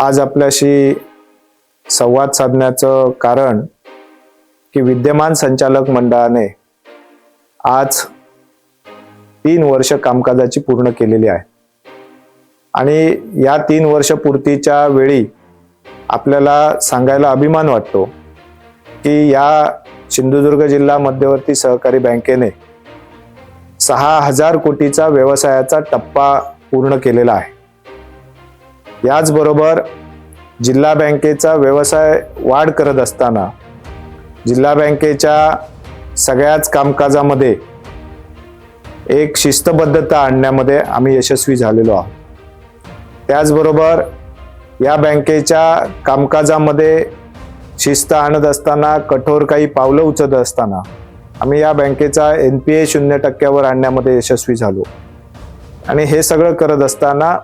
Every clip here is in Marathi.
आज आपल्याशी संवाद साधण्याचं कारण की विद्यमान संचालक मंडळाने आज तीन वर्ष कामकाजाची पूर्ण केलेली आहे. आणि या तीन वर्ष पूर्तीच्या वेळी आपल्याला सांगायला अभिमान वाटतो की या सिंधुदुर्ग जिल्हा मध्यवर्ती सहकारी बँकेने सहा हजार कोटीचा व्यवसायाचा टप्पा पूर्ण केलेला आहे. याचबरोबर जिल्हा बँकेचा व्यवसाय वाढ करत असताना जिल्हा बँकेच्या सगळ्याच कामकाजामध्ये एक शिस्तबद्धता आणण्यामध्ये आम्ही यशस्वी झालेलो आहोत. त्याचबरोबर या बँकेच्या कामकाजामध्ये शिस्त आणत असताना कठोर काही पावलं उचलत असताना आम्ही या बँकेचा एन पी ए शून्य टक्क्यावर आणण्यामध्ये यशस्वी झालो. आणि हे सगळं करत असताना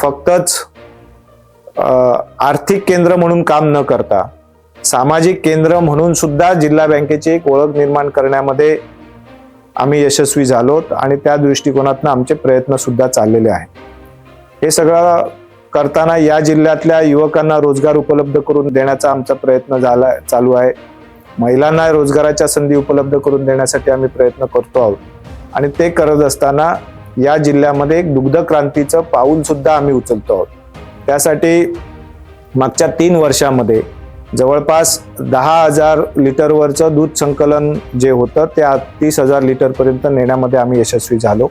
फक्तच आर्थिक केंद्र म्हणून काम न करता सामाजिक केंद्र म्हणून सुद्धा जिल्हा बँकेची एक ओळख निर्माण करण्यामध्ये आम्ही यशस्वी झालोत आणि त्या दृष्टिकोनातनं आमचे प्रयत्न सुद्धा चाललेले आहेत. हे सगळं करताना या जिल्ह्यातल्या युवकांना रोजगार उपलब्ध करून देण्याचा आमचा प्रयत्न झाला चालू आहे. महिलांना रोजगाराच्या संधी उपलब्ध करून देण्यासाठी आम्ही प्रयत्न करतो आहोत. आणि ते करत असताना या जिल्ह्यामध्ये एक दुग्ध क्रांतीचं पाऊल सुद्धा आम्ही उचलतो आहोत. त्यासाठी मागच्या तीन वर्षामध्ये जवळपास दहा हजार लिटरवरचं दूध संकलन जे होतं ते तीस हजार लिटरपर्यंत नेण्यामध्ये आम्ही यशस्वी झालो.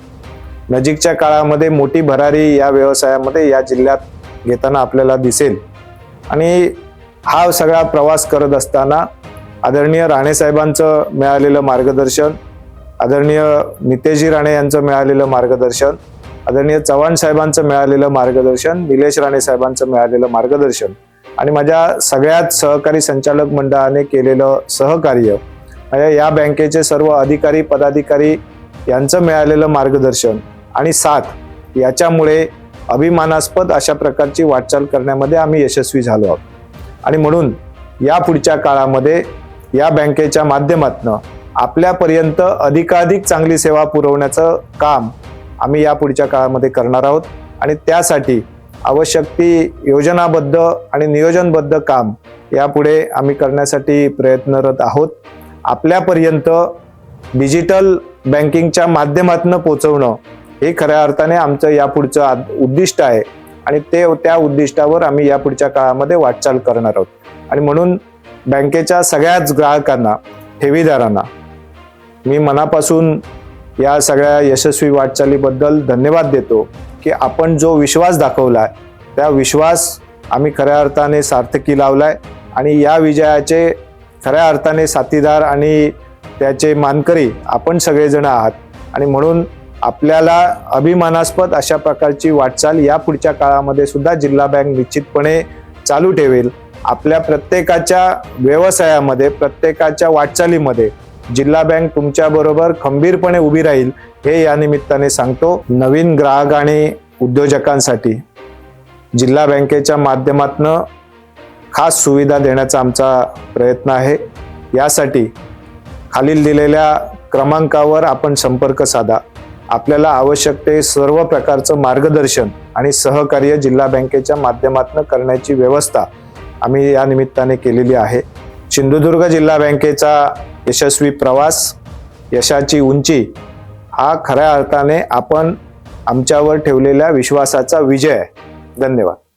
नजीकच्या काळामध्ये मोठी भरारी या व्यवसायामध्ये या जिल्ह्यात घेताना आपल्याला दिसेल. आणि हा सगळा प्रवास करत असताना आदरणीय राणेसाहेबांचं मिळालेलं मार्गदर्शन आदरणीय नितेशजी राणे यांचं मिळालेलं मार्गदर्शन आदरणीय चव्हाण साहेबांचं मिळालेलं मार्गदर्शन निलेश राणे साहेबांचं मिळालेलं मार्गदर्शन आणि माझ्या सगळ्यात सहकारी संचालक मंडळाने केलेलं सहकार्य माझ्या या बँकेचे सर्व अधिकारी पदाधिकारी यांचं मिळालेलं मार्गदर्शन आणि साथ याच्यामुळे अभिमानास्पद अशा प्रकारची वाटचाल करण्यामध्ये आम्ही यशस्वी झालो आहोत. आणि म्हणून या पुढच्या काळामध्ये या बँकेच्या माध्यमातनं आपल्यापर्यंत अधिकाधिक चांगली सेवा पुरवण्याचं काम आम्ही या पुढच्या काळामध्ये करणार आहोत. आणि त्यासाठी आवश्यक ती योजनाबद्ध आणि नियोजनबद्ध काम यापुढे आम्ही करण्यासाठी प्रयत्नरत आहोत. आपल्यापर्यंत डिजिटल बँकिंगच्या माध्यमातून पोचवणं हे खऱ्या अर्थाने आमचं यापुढचं आद- उद्दिष्ट आहे. आणि ते त्या उद्दिष्टावर आम्ही यापुढच्या काळामध्ये वाटचाल करणार आहोत. आणि म्हणून बँकेच्या सगळ्याच ग्राहकांना ठेवीदारांना मी मनापासून या सगळ्या यशस्वी वाटचालीबद्दल धन्यवाद देतो की आपण जो विश्वास दाखवला आहे त्या विश्वास आम्ही खऱ्या अर्थाने सार्थकी लावला आहे आणि या विजयाचे खऱ्या अर्थाने साथीदार आणि त्याचे मानकरी आपण सगळेजण आहात. आणि म्हणून आपल्याला अभिमानास्पद अशा प्रकारची वाटचाल या पुढच्या काळामध्ये सुद्धा जिल्हा बँक निश्चितपणे चालू ठेवेल. आपल्या प्रत्येकाच्या व्यवसायामध्ये प्रत्येकाच्या वाटचालीमध्ये जिल्हा बँक तुमच्या बरोबर खंबीरपणे उभी राहील हे या निमित्ताने सांगतो नवीन ग्राहक आणि उद्योजकांसाठी. जिल्हा बँकेच्या माध्यमातनं खास सुविधा देण्याचा आमचा प्रयत्न आहे. यासाठी खालील दिलेल्या क्रमांकावर आपण संपर्क साधा. आपल्याला आवश्यक ते सर्व प्रकारचं मार्गदर्शन आणि सहकार्य जिल्हा बँकेच्या माध्यमातून करण्याची व्यवस्था आम्ही या निमित्ताने केलेली आहे. सिंधुदुर्ग जिल्हा बँकेचा यशस्वी प्रवास यशाची उंची हा खऱ्या अर्थाने आपण आमच्यावर ठेवलेल्या विश्वासाचा विजय आहे. धन्यवाद.